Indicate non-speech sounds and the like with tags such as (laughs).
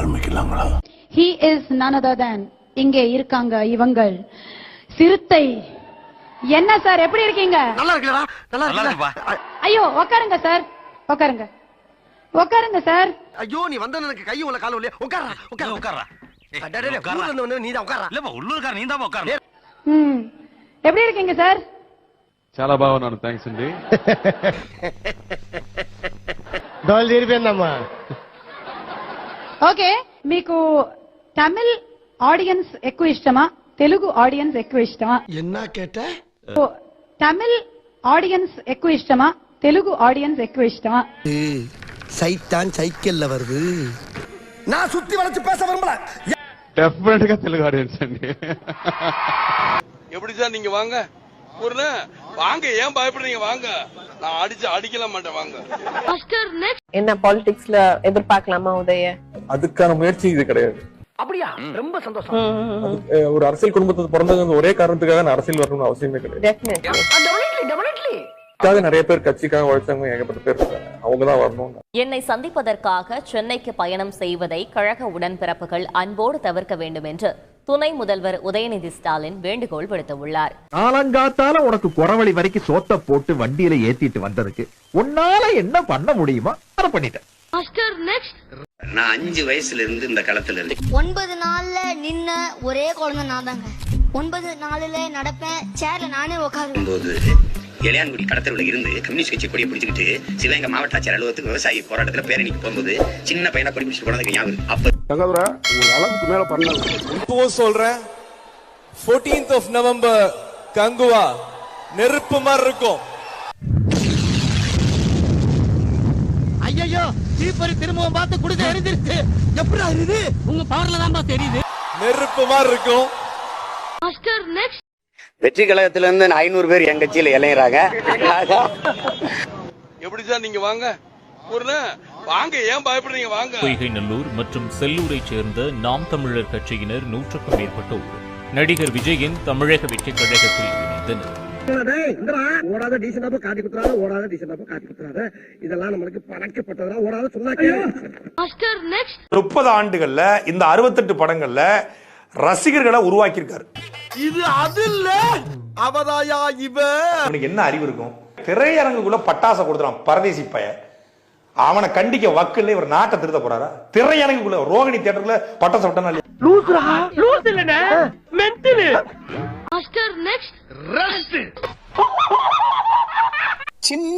ஆரம்பிக்கலாங்களா he is none other than இங்கே இருக்காங்க இவங்கள் சிறுத்தை என்ன சார் எப்படி இருக்கீங்க நல்லா இருக்கலடா நல்லா நல்லா இருக்குல்ல? இருக்குப்பா. ஐயோ உட்காருங்க சார் உட்காருங்க உட்காருங்க சார் ஐயோ நீ வந்த எனக்கு கையும் உள்ள காலும் இல்லையா உட்காரா உட்கார உட்காரா உட்கார்றா டேய், டேய், டேய், ஊர்ல இருந்து வந்து நீ தான் உட்காரா இல்லப்பா உள்ளூர்கார நீ தான் உட்கார ம் எப்படி இருக்கீங்க சார் చాలా బాగున్నాను థ్యాంక్స్ అండి (laughs) డోల్ తీరిపోయిందమ్మా ఓకే మీకు తమిళ్ ఆడియన్స్ ఎక్కువ ఇష్టమా తెలుగు ఆడియన్స్ ఎక్కువ ఇష్టమా என்ன கேட்ட ఓ, తమిళ్ ఆడియన్స్ ఎక్కువ ఇష్టమా తెలుగు ఆడియన్స్ ఎక్కువ ఇష్టమా சைத்தான் சைக்கிள்ல வருது நான் சுத்தி வளைச்சு பேச விரும்பல డెఫినెట్ గా తెలుగు ఆడియన్స్ అండి எப்படி சார் நீங்க வாங்க ஒரு வாங்க ஏன் பயப்படுறீங்க வாங்க நான் அடிச்சு அடிக்கல மாட்டேன் வாங்க என்ன பாலிடிக்ஸ்ல எதிர்பார்க்கலாமா உதய அதுக்கான முயற்சி இது கிடையாது. அப்படியா? ரொம்ப சந்தோஷம். ஒரு அரசியல் குடும்பத்தை பிறந்தது ஒரே காரணத்துக்காக நான் அரசியல் வரணும்னு அவசியமே கிடையாது. அதுக்காக நிறைய பேர் கட்சிக்காக உழைச்சவங்க ஏகப்பட்ட பேர் இருக்காங்க. அவங்க தான் வரணும் என்னை சந்திப்பதற்காக சென்னைக்கு பயணம் செய்வதை கழக உடன்பிறப்புகள் அன்போடு தவிர்க்க வேண்டும் என்று துணை முதல்வர் உதயநிதி ஸ்டாலின் வேண்டுகோள் விடுத்துள்ளார். காலங்காத்தால உனக்கு குறவழி வரைக்கும் சோத்த போட்டு வண்டியில ஏத்திட்டு வந்ததுக்கு உன்னால என்ன பண்ண முடியுமா பண்ணிட்டேன். நான் அஞ்சு வயசுல இருந்து இந்த களத்துல இருந்து ஒன்பது நாள்ல நின்ன ஒரே குழந்தை நான் தாங்க ஒன்பது நாளுல நடப்பேன் சேர்ல நானே உட்காருவேன் போது இளையான்குடி கடத்தருவில் இருந்து கம்யூனிஸ்ட் கட்சி கொடியை பிடிச்சிக்கிட்டு சிவகங்கை மாவட்ட ஆட்சியர் அலுவலகத்துக்கு விவசாயி போராட்டத்துல பேரணிக்கு போகும்போது சின்ன பையனா கொடி பிடிச்சிட்டு போனதுக்கு ஞாபகம். அப்ப தங்கதுரை ஒரு அளவுக்கு மேல பண்ணலாம் சொல்றேன். 14th ஆஃப் நவம்பர் கங்குவா நெருப்பு மாதிரி இருக்கும். ஐயோ தீப்பறி திரும்பவும் பார்த்து குடிச்சு எரிஞ்சிருச்சு. எப்படி அறியுது உங்க பவர்ல தான் தெரியுது. நெருப்பு மாதிரி இருக்கும். வெற்றி கழகத்துல இருந்து ஐநூறு பேர் என் கட்சியில இளையறாங்க எப்படி சார் நீங்க வாங்க? வாங்க ஏன் பயப்படுறீங்க? வாங்க. பொய்கை நல்லூர் மற்றும் செல்லூரைச் சேர்ந்த நாம் தமிழர் கட்சியினர் நூற்றுக்கும் மேற்பட்டோர். நடிகர் விஜயின் தமிழக வெற்றி கழகத்தில் இணைந்தனர். ஓடாத டீசெண்டா காட்டி குத்துறாத ஓடாத டீசெண்டா காட்டி குத்துறாத இதெல்லாம் நம்மளுக்கு பழக்கப்பட்டதா ஓடாத சொன்னா முப்பது ஆண்டுகள்ல இந்த அறுபத்தெட்டு படங்கள்ல ரசிகர்களை உருவாக்கியிருக்காரு. இது அது இல்ல அவதாயா இவ. அவனுக்கு என்ன அறிவு இருக்கும்? திரையரங்குக்குள்ள பட்டாசை கொடுத்துறான் பரதேசி பைய அவனை கண்டிக்க வக்கில்ல இவர் நாட்டை திருத்த போறாரா? திரையரங்குக்குள்ள ரோகிணி தியேட்டருக்குள்ள பட்டாசு விட்டனா இல்லையா? லூசுரா லூசு இல்லனே மென்டலு சின்ன